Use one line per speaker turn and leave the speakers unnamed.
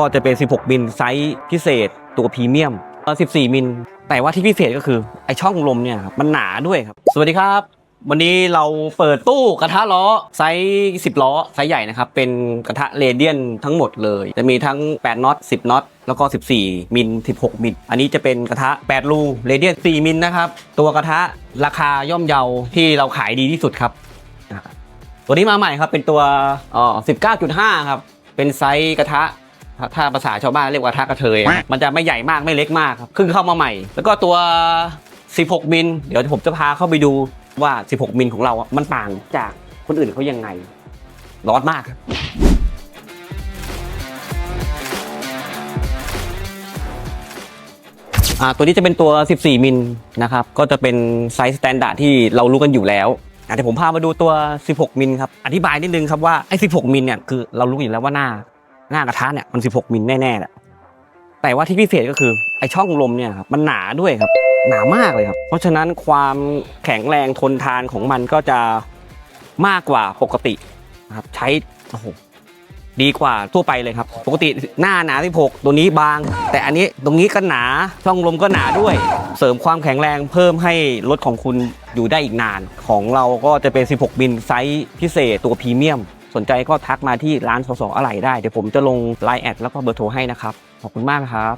ก็จะเป็น 16 มิลไซส์พิเศษตัวพรีเมียม14 มิล แต่ว่าที่พิเศษก็คือไอช่องลมเนี่ยครับมันหนาด้วยครับ สวัสดีครับ วันนี้เราเปิดตู้กระทะล้อไซส์ 10 ล้อไซส์ใหญ่นะครับ เป็นกระทะเรเดียนทั้งหมดเลย จะมีทั้ง 8น็อต 10น็อตแล้วก็ 14 มิล 16 มิล อันนี้จะเป็นกระทะ 8 รูเรเดียน 4 มิลนะครับ ตัวกระทะราคาย่อมเยาที่เราขายดีที่สุดครับ ตัวนี้มาใหม่ครับเป็นตัวอ๋อ19.5 ครับ เป็นไซส์กระทะ ถ้าภาษาชาวบ้านเรียกว่ากระทะกระเทยอะมันจะไม่ใหญ่มากไม่เล็กมากครับเพิ่งเข้ามาใหม่ แล้วก็ตัว 16 มิล เดี๋ยวผมจะพาเข้าไปดูว่า 16 มิลของเราอะมันต่างจากคนอื่นเขายังไง ร้อนมากครับอ่าตัวนี้จะเป็นตัว 14 มิลนะครับ ก็จะเป็นไซส์สแตนดาร์ดที่เรารู้กันอยู่แล้วอะเดี๋ยวผมพามาดูตัว 16 มิลครับ อธิบายนิดนึงครับว่าไอ้ 16 มิลเนี่ยคือเรารู้อยู่แล้วว่าหน้า หน้ากระทะเนี่ยมัน 16 มิลแน่ๆแหละแต่ว่าที่พิเศษก็คือไอช่องลมเนี่ยครับมันหนาด้วยครับ หนามากเลยครับ เพราะฉะนั้นความแข็งแรงทนทานของมันก็จะมากกว่าปกตินะครับใช้โอ้โหดีกว่าทั่วไปเลยครับ ปกติหน้าหนา16ตัวนี้บาง แต่อันนี้ตรงนี้ก็หนาช่องลมก็หนาด้วย เสริมความแข็งแรงเพิ่มให้รถของคุณอยู่ได้อีกนาน ของเราก็จะเป็น 16 มิลไซส์พิเศษตัวพรีเมียม สนใจก็ทักมาที่ร้านสสอะไรได้ เดี๋ยวผมจะลงไลน์แอดแล้วก็เบอร์โทรให้นะครับ ขอบคุณมากครับ